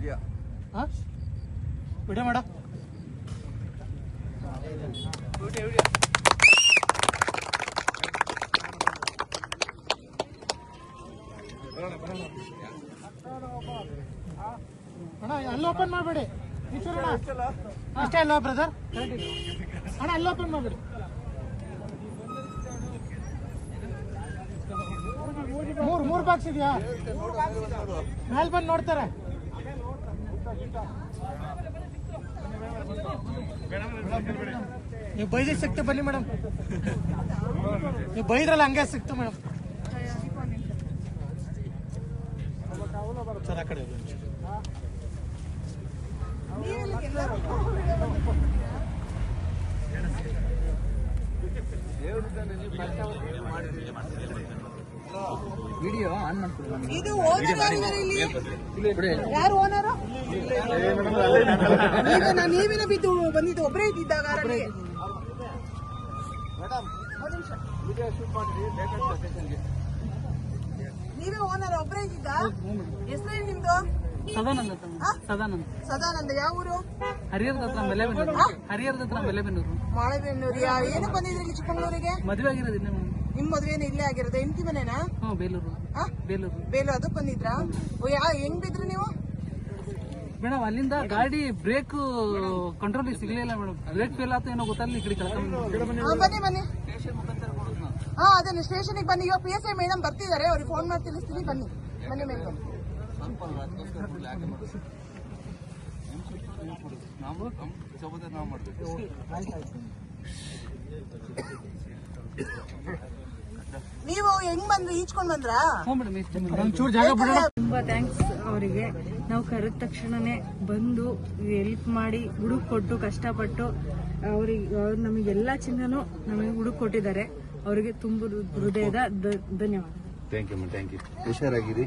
Video. ಮಾಡ. ಅಣ್ಣ ಅಲ್ಲಿ ಓಪನ್ ಮಾಡಬೇಡಿ. ಅಷ್ಟೇ ಅಲ್ಲ ಬ್ರದರ್ ಅಣ್ಣ ಅಲ್ಲಿ ಓಪನ್ ಮಾಡಬೇಡಿ. ಮೂರು ಮೂರು ಬಾಕ್ಸ್ ಇದೆಯಾ? ಮೇಲೆ ಬಂದು ನೋಡ್ತಾರೆ. ನೀವು ಬೈದಿ ಸಿಕ್ತು ಬನ್ನಿ ಮೇಡಮ್ ನೀವು ಬೈದ್ರಲ್ಲ ಹಂಗೆ ಸಿಕ್ತು ಮೇಡಮ್ ಸರ್ ಆ ಕಡೆ. ವಿಡಿಯೋ ಆನ್ ಮಾಡ್ಕೊಳ್ಳಿ ಇದು ಓನರ್ ಯಾರು ಓನರು ಈಗ ನಾನು ನೀವಿನ ಬಿದ್ದು ಬಂದಿದ್ದು? ಒಬ್ಬರೇ ಇದ್ದಿದ್ದಾಗ. ನೀವೇ ಓನರ್ ಒಬ್ಬರೇ ಇದ್ದಿದ್ದ? ಹೆಸರೇನು ನಿಮ್ದು? ಸದಾನಂದ? ಸದಾನಂದ. ಸದಾನಂದ ಯಾವ ಊರು? ಹರಿಹರದ ಹತ್ರ ಮಲೆಬೆನ್ನೂರು? ಹರಿಹರದ ಹತ್ರ ಮಲೆಬೆನ್ನೂರು. ಮಾಳಬೆನ್ನೂರು ಏನಕ್ಕೆ ಬಂದಿದ್ರಿ ಇಲ್ಲಿ ಚಿಕ್ಕಮಗಳೂರಿಗೆ? ಮದುವೆ ಆಗಿರೋದು ಇನ್ನೇ ನಿಮ್ ಮದ್ವೆನ ಇಲ್ಲೇ ಆಗಿರೋದು ಹೆಂಡತಿ ಮನೆನಾ? ಹ್ಞೂ ಬೇಲೂರು. ಬೇಲೂರು. ಬೇಲು ಅದಕ್ಕೆ ಬಂದಿದ್ರಾ? ಯಾ ಹೆಂಗ್ ಬಿದ್ರಿ ನೀವು? ಮೇಡಮ್ ಅಲ್ಲಿಂದ ಗಾಡಿ ಬ್ರೇಕ್ ಕಂಟ್ರೋಲ್ ಸಿಗ್ಲಿಲ್ಲ ಮೇಡಮ್. ಬ್ರೇಕ್ ಫೇಲ್ ಆಯ್ತು ಏನೋ ಗೊತ್ತಲ್ಲ ಈ ಕಡೆ ಕಳ್ಕೊಂಡು ಹಾ, ಬನ್ನಿ ಬನ್ನಿ. ಹಾ ಅದೇ ಸ್ಟೇಷನ್ಗೆ ಬನ್ನಿ. ಇವಾಗ ಪಿ ಎಸ್ ಐ ಮೇಡಮ್ ಬರ್ತಿದ್ದಾರೆ ಅವ್ರಿಗೆ ಫೋನ್ ಮಾಡಿ ತಿಳಿಸ್ತೀನಿ ಬನ್ನಿ. ಬನ್ನಿ ಮೇಡಮ್. ನೀವು ಹೆಂಗ್ ಬಂದ್ರಿ ಈಚ್ಕೊಂಡ್ ಬಂದ್ರಾ? ಹ್ಞೂ ಮೇಡಮ್ ಇಷ್ಟು ಒಂಚೂರು ಜಾಗ ಬಿಡೋಣ. ತುಂಬಾ ಥ್ಯಾಂಕ್ಸ್ ಅವರಿಗೆ. ನಾವು ಕರೆದ ತಕ್ಷಣನೇ ಬಂದು ಹೆಲ್ಪ್ ಮಾಡಿ ಹುಡುಕ್ ಕೊಟ್ಟು ಕಷ್ಟಪಟ್ಟು ಅವ್ರಿಗೆ ಅವ್ರು ನಮಗೆಲ್ಲ ಚಿನ್ನನು ನಮಗೆ ಹುಡುಕ್ ಕೊಟ್ಟಿದ್ದಾರೆ. ಅವರಿಗೆ ತುಂಬ ಹೃದಯದ ಧನ್ಯವಾದ. ಥ್ಯಾಂಕ್ ಯು ಥ್ಯಾಂಕ್ ಯು ಹುಷಾರಾಗಿರಿ.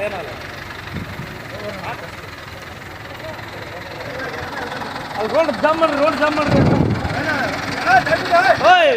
लेना लेना रोड जम्मन रोड जम्मन रोड ओए